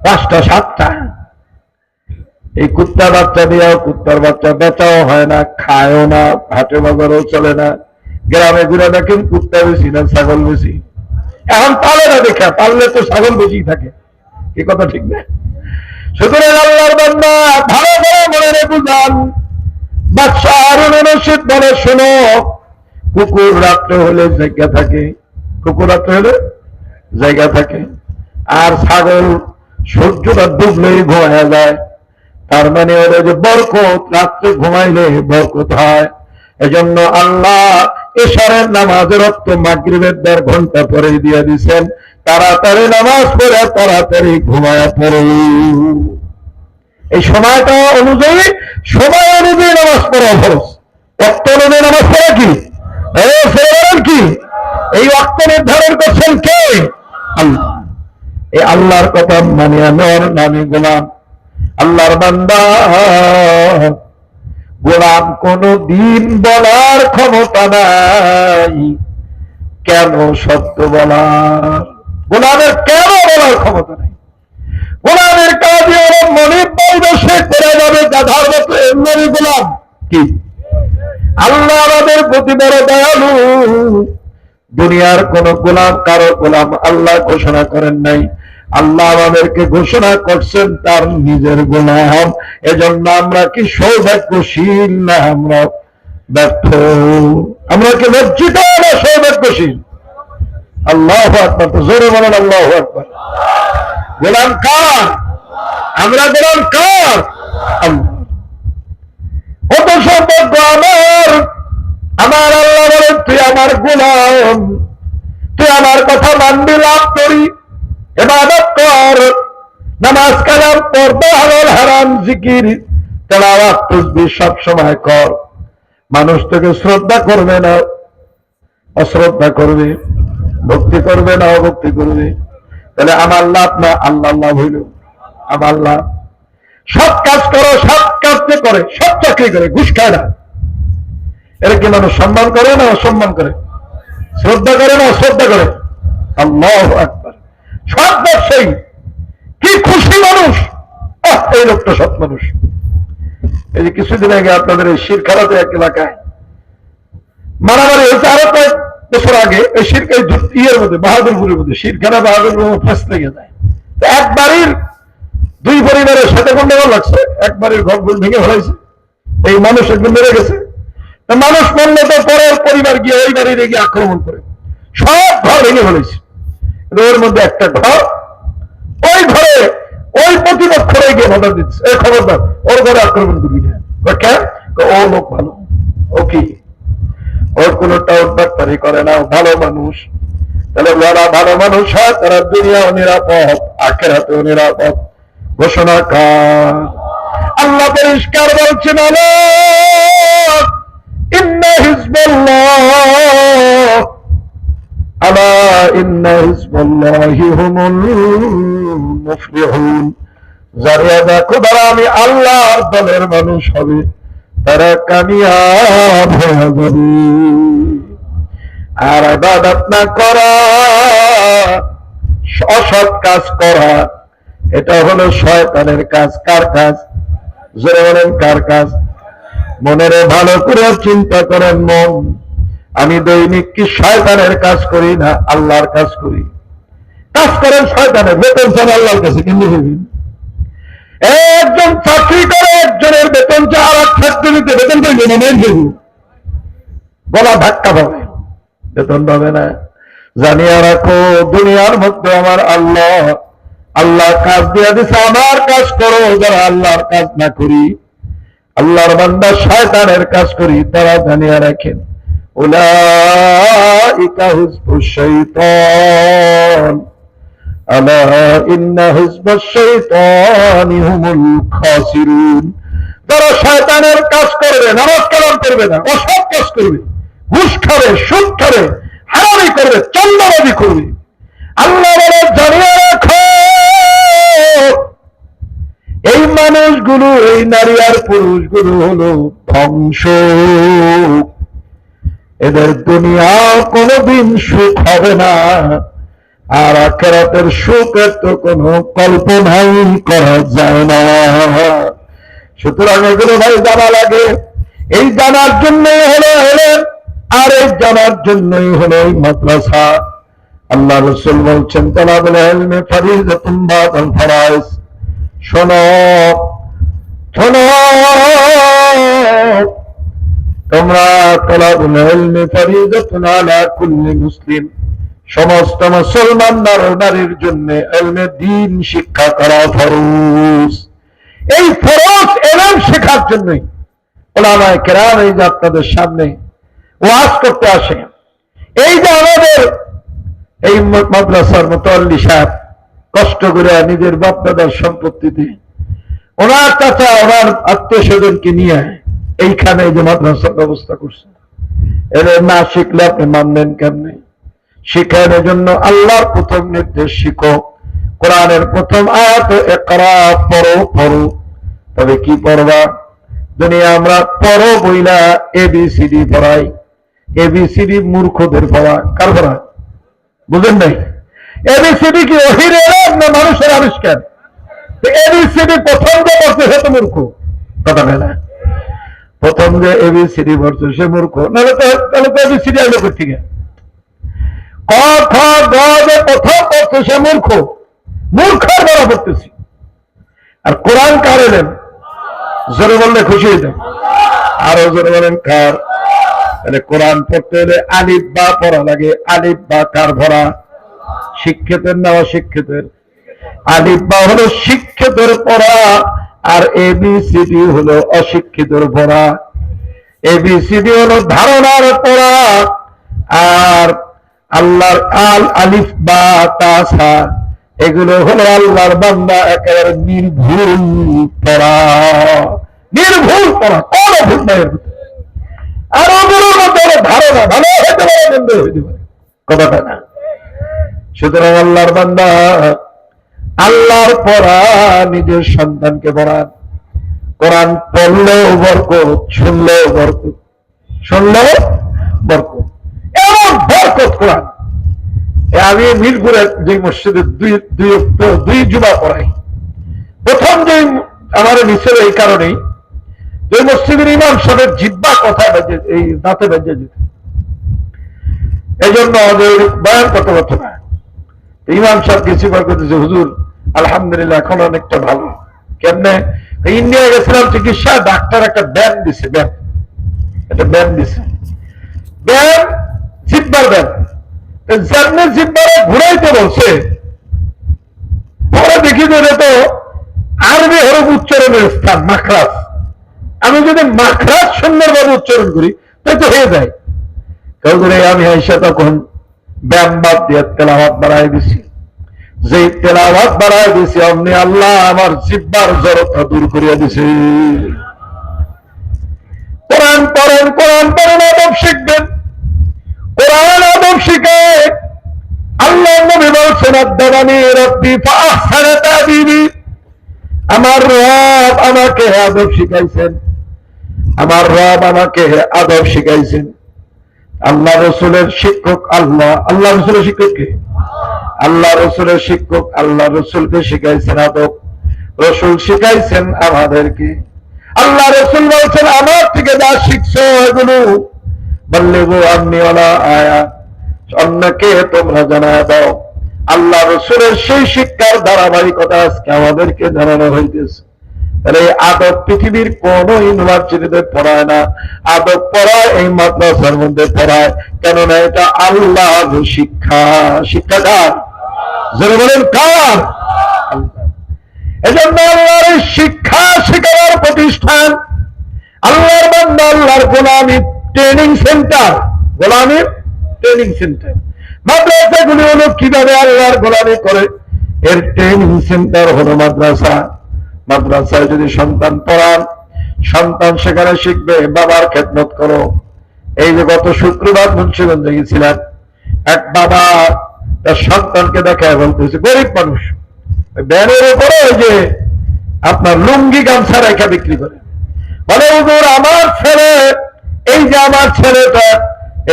পাঁচটা সাতটা। এই কুত্তা বাচ্চা দিয়েও কুত্তার বাচ্চা বেচাও হয় না, খায়ও না হাটে বাজারও চলে না। গ্রামে ঘুরে দেখেন কুত্তা বেশি না ছাগল বেশি। এখন পালে না দেখে পারলে তো ছাগল বেশি থাকে। কি কথা ঠিক না। সুতরাং আল্লাহর বান্দা, ভালো করে মনে রেখে যান বাচ্চা আরুন রশিদ বলে শোনো, কুকুর রাত্রে হলে জায়গা থাকে। কুকুর রাত্রে হলে জায়গা থাকে। আর ছাগল সূর্যটা ডুবলেই ঘুমায় যায়। তার মানে হলো যে বরকত, রাত্রে ঘুমাইলে বরকত হয়। এজন্য আল্লাহ এশারের নামাজের অর্থ মাগরিবের দেড় ঘণ্টা পরে দিয়ে দিছেন। তাড়াতাড়ি নামাজ পড়ে, তাড়াতাড়ি ঘুমায় পড়ো। এই সময়টা অনুযায়ী সময় অনুযায়ী নামাজ পড়া খরচ অর্থ অনুযায়ী নামাজ পড়া কি? কি? এই অর্থ নির্ধারণ করছেন কে? আল্লাহ। এই আল্লাহর কথা মানিয়া নেওয়ার নামে গোলাম। আল্লাহর বান্দা, গোলাম কোন দিন বলার ক্ষমতা নাই। কেন সত্য বলার গোলামের কেন বলার ক্ষমতা নাই? গোলামের কাজে ওরা মনে পাইবে সে করে যাবে গাধার মতো এমনি গোলাম। কি? আল্লাহ আমাদের প্রতি বড় দয়ালু। দুনিয়ার কোন গোলাম, কারও গোলাম আল্লাহ ঘোষণা করেন নাই। আল্লাহ আমাদেরকে ঘোষণা করছেন, তার নিজের গোলাম। এজন্য আমরা কি সৌভাগ্যশীল না আমরা ব্যর্থ? আমরা কি লজ্জিত না সৌভাগ্যশীল? আল্লাহ আকবর, তো জোরে বলেন আল্লাহ আকবর। গোলাম কার? আমরা গোলাম কার? আল্লাহ। কত সৌভাগ্য আমার। আমার আল্লাহ বলেন, তুই আমার গোলাম, তুই আমার কথা মানবি, লাভ করি এবাদত কর, নামাজ কালাম পর্দা হালাল, হারাম, জিকির, তেলাওয়াত তসবিহ সব সময় কর। মানুষ তোকে শ্রদ্ধা করবে না, অশ্রদ্ধা করবে, ভক্তি করবে না, অভক্তি করবে। তাহলে আমার লাভ না আল্লাহ লাভ হইল। আমার লাভ। সব কাজ করো সব কাজ করে সব চাকরি করে, ঘুষ খায় না। এরা কি মানুষ সম্মান করে না অসম্মান করে? শ্রদ্ধা করে না অশ্রদ্ধা করে? সব ব্যবসায়ী। কি খুশি মানুষ? এই লোকটা সৎ মানুষ। এই যে কিছুদিন আগে আপনাদের এই শিরখালাতে এক এলাকায় মারামারি হয়েছে আরও কয়েক বছর আগে। এই শিরকা ইয়ের মধ্যে, বাহাদুরপুরের মধ্যে, শিরখানা বাহাদুরপুর ফাঁস লেগে যায়। এক বাড়ির দুই পরিবারের সাথে গন্ডগোল লাগছে। এক বাড়ির ঘর ভেঙে ফেলাইছে। এই মানুষ একদম মেরে গেছে। মানুষ মরলে তো পরের পরিবার গিয়ে ওই বাড়িতে গিয়ে আক্রমণ করে। সব ঘর ভেঙে ফেলেছে। ওর মধ্যে একটা ঘর, ওই ঘরে ওই প্রতিপক্ষ গিয়ে খবর দিচ্ছে। এই খবরদার, ওর ঘরে আক্রমণ করবি না। কেন ও লোক ভালো। ও কি? ওর কোনো টাউটবাটপারি করে না ভালো মানুষ। তাহলে যারা ভালো মানুষ হয়, তারা দুনিয়াও নিরাপদ আখের হাতেও নিরাপদ। ঘোষণা কর। আল্লাহ পরিষ্কার বলছেন আল্লাহ ইন্না হিজবাল্লাহ। আলা ইন্না হিজবাল্লাহি হুমুল মুফলিহুন। যারা দেখো, তারা আমি আল্লাহর দলের মানুষ হবে। তারা কামিয়াব হয়ে যাবে। আর আবাদত না করা, অসৎ কাজ করা, এটা হলো শয়তানের কাজ। কার কাজ? জোরে বলেন, কার কাজ? মনের ভালো করে চিন্তা করেন মন। আমি দৈনিক কি শয়তানের কাজ করি না আল্লাহর কাজ করি? কাজ করেন শয়তানের, বেতন চান আল্লাহর কাছে, কিন্তু একজন চাকরি করে, একজনের বেতন চা আর এক ফ্যাক্টরিতে বেতন না মেন ভেবু গলা ধাক্কা পাবে। বেতন পাবে না। জানিয়ে রাখো, দুনিয়ার মধ্যে আমার আল্লাহ আল্লাহ কাজ দিয়ে দিছে, আমার কাজ করো, যারা আল্লাহর কাজ না করি। আল্লাহর বান্দা শয়তানের কাজ করি, তারা জানিয়ে রাখেন যারা শয়তানের কাজ করবে, নামাজ কালাম করবে না, অসৎ কাজ করবে, ঘুষ খাবে, সুদ খাবে, হারামি করবে চন্দ্রবাদী করবে। আল্লাহ জানিয়ে এই মানুষগুলো, এই নারী আর পুরুষগুলো হলো ধ্বংস। এদের দুনিয়া কোনোদিন সুখ হবে না, আর আখেরাতের সুখের তো কোনো কল্পনাই করা যায় না। সুতরাং এগুলো ভাই জানা লাগে। এই জানার জন্যই হলো হলেন আর এই জানার জন্যই হলো এই মাদ্রাসা। আল্লাহ রসুল বলছেন বলে ইলমে ফরিজাতুন বাদাল ফরাইজ শোনো শোনো, তোমরা কুল্লি মুসলিম। সমস্ত মুসলমান নর নারীর জন্য শিক্ষা করা এই ফরজ এলম শেখার জন্যই ওলামায় কেরাম এই যে আপনাদের সামনে ওয়াজ করতে আসে এই যে আমাদের এই মাদ্রাসার মোতাল্লি সাহেব কষ্ট করে নিজের বাপদাদার সম্পত্তিতে ওনার চাচা ওনার আত্মীয় স্বজনকে নিয়ে এইখানে এই যে মাদ্রাসার ব্যবস্থা করছে। এদের না শিখলে আপনি মানবেন কেমনে? শিখানোর জন্য আল্লাহর প্রথম নির্দেশ শিখো। কোরআনের প্রথম আয়াত একরা, পড়ো পড়ো। তবে কি পড়বা? দুনিয়া আমরা পড়ো বইলা এবিসিডি পড়াই। এবিসিডি মূর্খদের পড়া। কার পড়া? বুঝেন নাই? এবিসিডি কি অহিরের না মানুষের আবিষ্কার? এবিসিডি যে পড়ছে সে তো মূর্খ। কথা বলে প্রথম যে এবিসিডি পড়ছে সে মূর্খ। নাহলে তো তাহলে তো এবিসিডি আলো থেকে ক খ প্রথম সে মূর্খ। মূর্খের বড় আর কোরআন কার এলেন? জোরে বললে খুশি হইতেন আরও জোরে বলেন কার? তাহলে কোরআন পড়তে হলে আলিফ বা পড়া লাগে। আলিফ বা কার ভরা? শিক্ষিতের না অশিক্ষিতের? আলিফ হলো শিক্ষিতের পড়া, আর এবিসিডি হলো অশিক্ষিতের পড়া এবিসিডি হলো ধারণার পড়া, আর আল্লাহর আল, আলিফ, বা তাসা এগুলো হলো আল্লাহর বান্দা একেবারে নির্ভুল পড়া। নির্ভুল পড়া, কোন ভুল নাই আর ওগুলোর মধ্যে ধারণা, ভালো হতে পারে হতে পারে। কথাটা না। সুতরাং আল্লাহর বান্দা, আল্লাহর পড়া নিজের সন্তানকে পড়ান কোরআন পড়লেও বরকত, শুনলেও বরকত শুনলেও বরকত। এমন বরকত কোরআন। আমি মিরপুরে যে মসজিদে দুই দুই দুই পড়াই। প্রথম যে আমার নিচের এই কারণেই যে মসজিদের ইমাম সাহেবের জিব্বা কথা বেজে, এই দাঁতে বেজে যেত। এই জন্য ওদের বয়ান করতে পারতো না ইমাম সাহেব কিছু বার করতেছে হুজুর, আলহামদুলিল্লাহ, এখন অনেকটা ভালো। কেমনে? ইন্ডিয়া গেছিলাম চিকিৎসা ডাক্তার একটা ব্যান দিছে ব্যান একটা ব্যান দিছে। ব্যান জিব্বার ব্যান জার্নে জিব্বারে ঘুরাইতে বলছে, পরে দেখি যে তো আরবি হরফ উচ্চারণের স্থান মাখরাস আমি যদি মাখরাস সুন্দরভাবে উচ্চারণ করি তাই তো হয়ে যায়। কেউ আমি আইসা তখন ব্যায়াম দিয়ে তেলাওয়াত বাড়াই দিছি। যে তেলাওয়াত বাড়াই দিছি, অমনি আল্লাহ আমার জিব্বার জড়তা দূর করিয়া দিছে। কোরআন পড়েন কোরআন পড়েন, আদব শিখবেন। কোরআন আদব শিখে আল্লাহ নবী বলছেন, আদাবানি রব্বি ফাহসানা তাদিবি আমার রব আমাকে আদব শিখাইছেন। আমার রব আমাকে আদব শিখাইছেন। আল্লাহ রসুলের শিক্ষক আল্লাহ আল্লাহ রসুলের শিক্ষক কে? আল্লাহ রসুলের শিক্ষক, আল্লাহ রসুলকে শিখাইছেন আদব। রসুল শিখাইছেন আমাদেরকে। আল্লাহ রসুল বলছেন, আমার থেকে যা শিখছো এগুলো বললে গো আপনি ওলা আয়া। অন্যকে তোমরা জানায় দাও। আল্লাহ রসুলের সেই শিক্ষার ধারাবাহিকতা আজকে আমাদেরকে জানানো হইতেছে। তাহলে এই আদব পৃথিবীর কোন ইউনিভার্সিটিতে পড়ায় না। আদব পড়ায়, এই মাদ্রাসার মধ্যে পড়ায়। কেননা এটা আল্লাহ শিক্ষা। শিক্ষা কার? যারা বলেন, কার। এজন্য আল্লাহর শিক্ষা শেখানোর প্রতিষ্ঠান, আল্লাহর বান্দা, আল্লাহর গোলামি ট্রেনিং সেন্টার গোলামির ট্রেনিং সেন্টার মাদ্রাসাগুলি হলো কীভাবে আল্লাহর গোলামি করে? এর ট্রেনিং সেন্টার হলো মাদ্রাসা। মাদ্রাসায় যদি সন্তান পড়ান, সন্তান সেখানে শিখবে, বাবার খেদমত করো। এই যে গত শুক্রবার মুন্সিগঞ্জে গেছিলাম এক বাবা তার সন্তানকে দেখায় বলতেছে গরিব মানুষ, ব্যানের উপরে যে আপনার লুঙ্গি গামছা রেখা বিক্রি করে। বলে, হুজুর, আমার ছেলে, এই যে আমার ছেলেটা,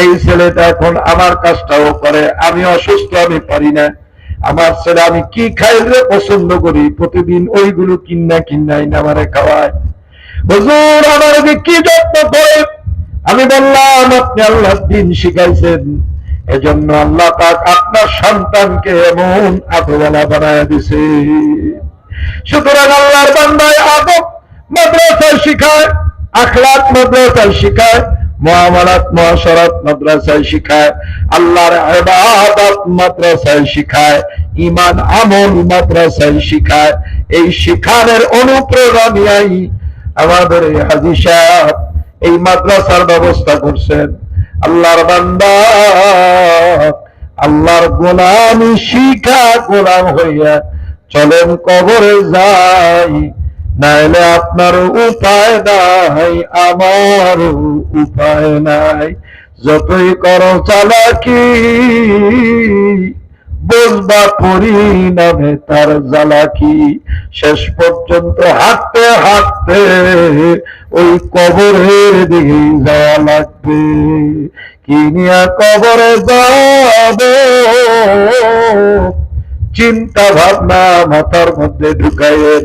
এই ছেলেটা এখন আমার কাজটাও করে, আমি অসুস্থ, আমি পারি না। আমার ছেলে, আমি কি খাইলে পছন্দ করি? প্রতিদিন ওইগুলো কিন্না কিন্নাই আমারে খাওয়ায়। হুজুর, আমার কি যত্ন করে? আমি বললাম, আপনি আল্লাহ দিন শিখাইছেন। এজন্য আল্লাহ পাক আপনার সন্তানকে এমন আতবেলা বানায় দিছে। সুতরাং আল্লাহর বান্দায় আদব মাদ্রাসায় শিখায় আখলাক মাদ্রাসায় শিখায়। মহামারাত মহাসরাত মাদ্রাসায় শিখায়, আল্লাহর ইবাদত মাদ্রাসায় শিখায় ইমান আমল মাদ্রাসায় শিখায়। এই শিখানের অনুপ্রেরণাই আমাদের এই হাজি সাহেব এই মাদ্রাসার ব্যবস্থা করছেন। আল্লাহর বান্দা, আল্লাহর গোলামি শিখা গোলাম হইয়া চলেন কবরে যাই। নাইলে আপনার উপায় নাই, আমার উপায় নাই। যতই করো চালাকি বসবা পরিণামে তার জ্বালাকি। শেষ পর্যন্ত হাঁটতে হাঁটতে ওই কবরের দিকে যাওয়া লাগবে। কি নিয়ে কবরে যাব? চিন্তা ভাবনা মাথার মধ্যে ঢুকাইয়ের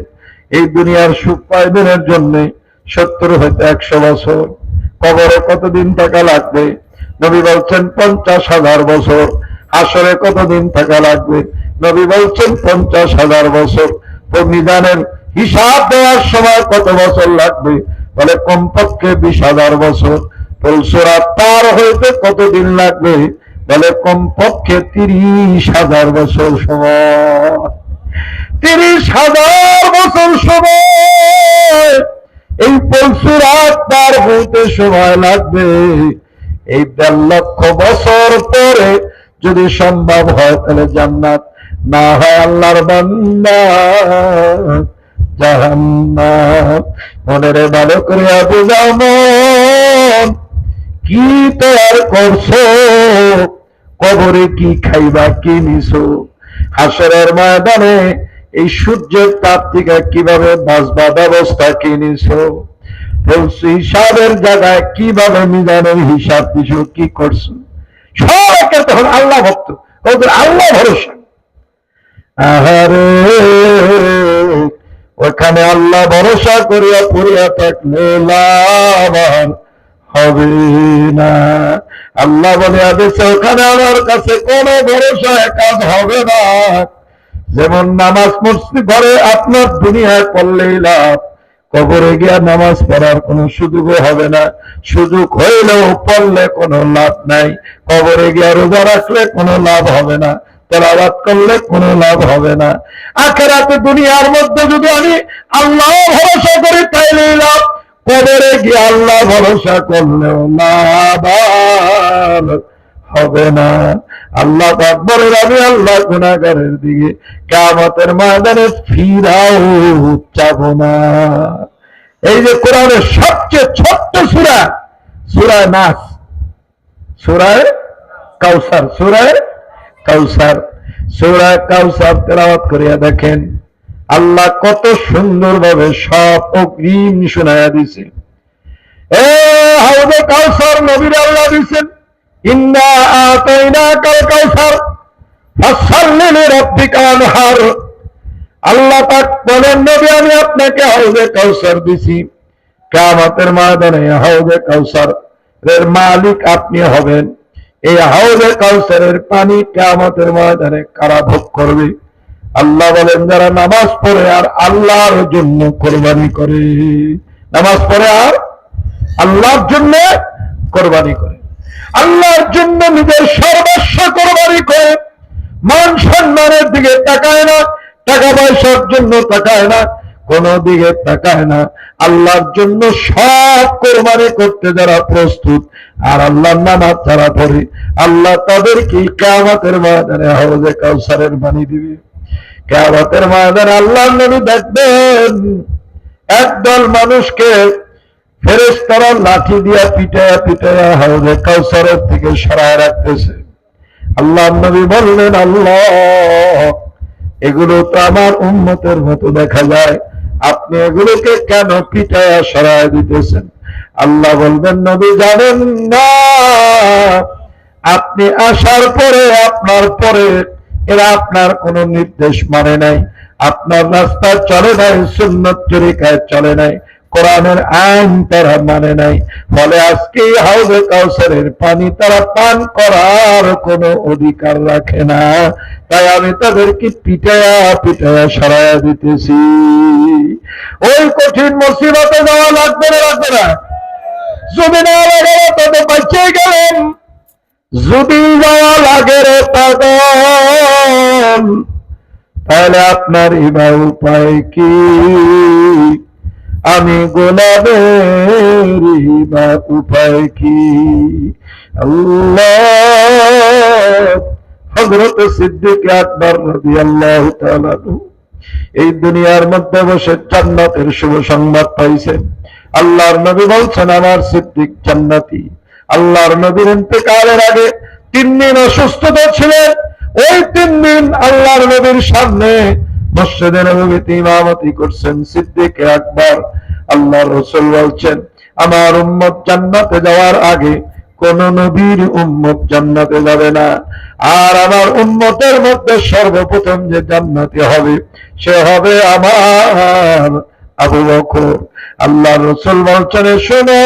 এই দুনিয়ার সুখ পাইবেনের জন্য সত্তর হইতে একশো বছর। কবরে কতদিন থাকা লাগবে? নবী বলছেন পঞ্চাশ হাজার বছর। আসরে কতদিন থাকা লাগবে? নবী বলছেন পঞ্চাশ হাজার বছর। তো নিদানের হিসাব দেওয়ার সময় কত বছর লাগবে? বলে, কমপক্ষে বিশ হাজার বছর। পলসরা পার হইতে কতদিন লাগবে? বলে, কমপক্ষে তিরিশ হাজার বছর সময়। তিরিশ হাজার বছর সময়। এই পলসুরাত পার হইতে সময় লাগবে। এই দেড় লক্ষ বছর পরে যদি সম্ভব হয়, তাহলে জান্নাত না হয় আল্লাহর বান্দা। জাহান্নাম। মনের ভালো করে বুঝাও মন কি তৈয়ার করছ? কবরে কি খাইবা, কি নিছো? হাসরের ময়দানে এই সূর্যের তাপ থেকে কীভাবে বাঁচবা ব্যবস্থা কি নিছো হিসাবের জায়গায় কীভাবে মিজানের হিসাব দিছো? কি করছ? সবাইকে তখন আল্লাহ ভক্ত। ওদের আল্লাহ ভরসা। আহারে, ওখানে আল্লাহ ভরসা করিয়া পড়িয়া থাকলে হবে না। আল্লাহ বলে, আদেশে ওখানে আমার কাছে কোনো ভরসা কাজ হবে না। যেমন নামাজ মসজিদ ঘরে আপনার দুনিয়ায় পড়লেই লাভ। কবরে গিয়া নামাজ পড়ার কোনো সুযোগও হবে না। সুযোগ হইলেও পড়লে কোনো লাভ নাই। কবরে গিয়া রোজা রাখলে কোনো লাভ হবে না। তেলাবাদ করলে কোনো লাভ হবে না। আখেরাতে দুনিয়ার মধ্যে যদি আমি আল্লাহ ভরসা করি, তাইলে লাভ। কবরে গিয়ে আল্লাহ ভরসা করলেও লাভ। হবে না। আল্লাহ আকবরের আমি আল্লাহ গুণাগারের দিকে কামতের ময়দানে ফিরাও চাব না। এই যে কোরআনের সবচেয়ে ছোট্ট সুরা সুরায় নাস সুরায় কাউসার সুরায় কাউসার সুরায় কাউসার তেলাওয়াত করিয়া দেখেন, আল্লাহ কত সুন্দরভাবে সব অগ্রিম শোনায়া দিছে এ হাউদে কাউসার নবীর আল্লাহ দিছেন ইন্না আতাইনা কাল কাউসার, ফাসাল্লি আল্লাহ পাক বলেন, নবী, আমি আপনাকে হাউদে কাউসার দিছি। ময়দানে হাউদে কাউসার এর মালিক আপনি হবেন। এই হাউদে কাউসারের পানি কিয়ামতের ময়দানে কারা ভোগ করবে। আল্লাহ বলেন, যারা নামাজ পড়ে আর আল্লাহর জন্য কোরবানি করে, নামাজ পড়ে আর আল্লাহর জন্য কোরবানি করে। আল্লাহর জন্য নিজের সর্বস্ব কোরবানি করে মান সম্মানের দিকে তাকায় না, টাকা পয়সার জন্য তাকায় না, কোন দিকে তাকায় না। আল্লাহর জন্য সব কোরবানি করতে যারা প্রস্তুত, আর আল্লাহর নামাজ যারা পড়ে, আল্লাহ তাদেরকে কামাতের ময়দানে হরজে কাউসারের বাণী দিবে। কেয়ামতের ময়দানে আল্লাহ নবী দেখবেন, একদল মানুষকে ফেরেশতারা লাঠি দিয়া পিটায়া পিটায়া হাউজে কাউসারের থেকে সরায় রাখতেছে। আল্লাহ নবী বললেন, আল্লাহ, এগুলো তো আমার উন্মতের মতো দেখা যায়। আপনি এগুলোকে কেন পিটায়া সরায় দিতেছেন? আল্লাহ বলবেন, নবী, জানেন না। আপনি আসার পরে, আপনার পরে এরা আপনার কোনো নির্দেশ মানে নাই। আপনার রাস্তা চলে নাই, সুন্নত তরিকায় চলে নাই। কোরআনের আইন তারা মানে নাই। ফলে আজকে হাউজে কাউসারের পানি তারা পান করার কোনো অধিকার রাখে না। তাই আমি তাদেরকে পিটায়া পিটায়া সরাইয়া দিতেছি। ওই কঠিন মুসিবতে যাওয়া লাগবে না লাগবে না। যদি না লাগে তবে বাঁচিয়ে গেলেন যদি যাওয়া লাগে রে তাহলে আপনার এবার উপায় কি? আমি গোলামের উপায় কি? হজরত সিদ্দিক আকবর রবি আল্লাহ এই দুনিয়ার মধ্যে বসে জান্নাতের শুভ সংবাদ পাইছেন আল্লাহর নবী বলছেন, আমার সিদ্দিক জান্নাতি। আল্লাহর নবীর ইন্তেকালের আগে তিন দিন অসুস্থতা ছিলেন ওই তিন দিন আল্লাহর নবীর সামনে মসজিদের নবীতে ইমামতি করছেন সিদ্দিক আকবর। আল্লাহ রসুল বলছেন, আমার উম্মত জান্নাতে যাওয়ার আগে কোন নবীর উম্মত জান্নাতে যাবে না। আর আমার উম্মতের মধ্যে সর্বপ্রথম যে জান্নাতি হবে, সে হবে আমার আবু বকর। আল্লাহ রসুল বলছেন, শোনো,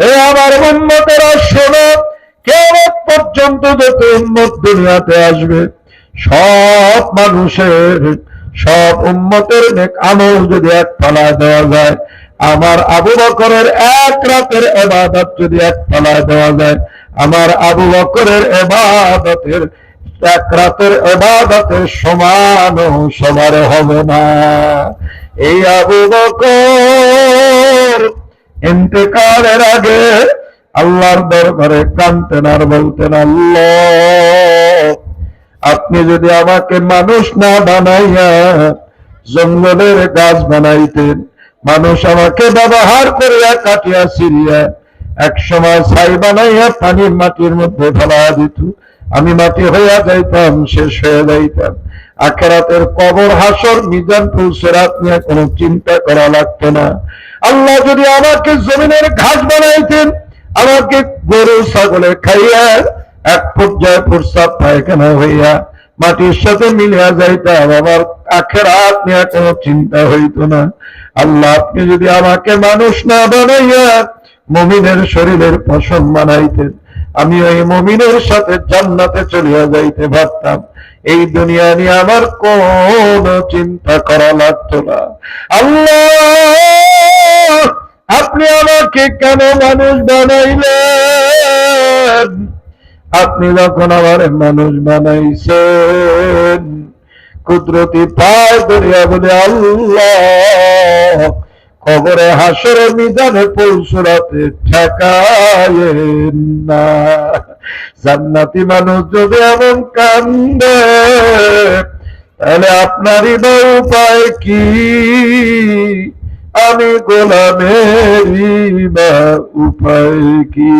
হে আমার উম্মতেরা, শোনো, কেমন পর্যন্ত যত উম্মত দুনিয়াতে আসবে, সব মানুষের সব উম্মতের নেক আমল যদি এক তলায় দেওয়া যায়, আমার আবু বকরের এক রাতের এবাদত যদি এক তলায় দেওয়া যায়, আমার আবু বকরের এবাদতের এক রাতের এবাদতের সমান সবার হবে না। এই আবু বকর ইন্তেকালের আগে আল্লাহর দরবারে কানতেন আর বলতেন, আল্লাহ আপনি যদি আমাকে মানুষ না বানাইয়া জঙ্গলের গাছ বানাইতেন, মানুষ আমাকে ব্যবহার করিয়া কাটিয়া সিরিয়া এক সময় ছাই বানাইয়া পানির মাটির মধ্যে ফেলা দিত। আমি মাটি হইয়া যাইতাম, শেষ হয়ে যাইতাম। আখেরাতের কবর, হাসর, মিজান পুলসেরাত নিয়ে কোনো চিন্তা করা লাগতো না। আল্লাহ যদি আমাকে জমিনের ঘাস বানাইতেন, আমাকে গরু, ছাগলে খাইয়া এক পর্যায়ে প্রস্তাব পায়খানা হইয়া মাটির সাথে মিলিয়া যাইতাম আমার আখেরাত নিয়ে কোনো চিন্তা হইতো না। আল্লাহ, আপনি যদি আমাকে মানুষ না বানাইয়া মমিনের শরীরের পশম বানাইতেন, আমি ওই মমিনের সাথে জান্নাতে চলিয়া যাইতে পারতাম। এই দুনিয়া নিয়ে আমার কোন চিন্তা করা লাগতো না। আল্লাহ, আপনি আমাকে কেন মানুষ বানাইলেন? আপনি যখন আমার মানুষ বানাইছেন, কুদরতি পায় দরিয়া বলে, আল্লাহ খবরে হাসরে মিজানে পৌঁছরাতে ঠেকায়েন না। জান্নাতি মানুষ যদি এমন কান্দে, তাহলে আপনারই বা উপায় কি? আমি গোলামেরই বা উপায় কি?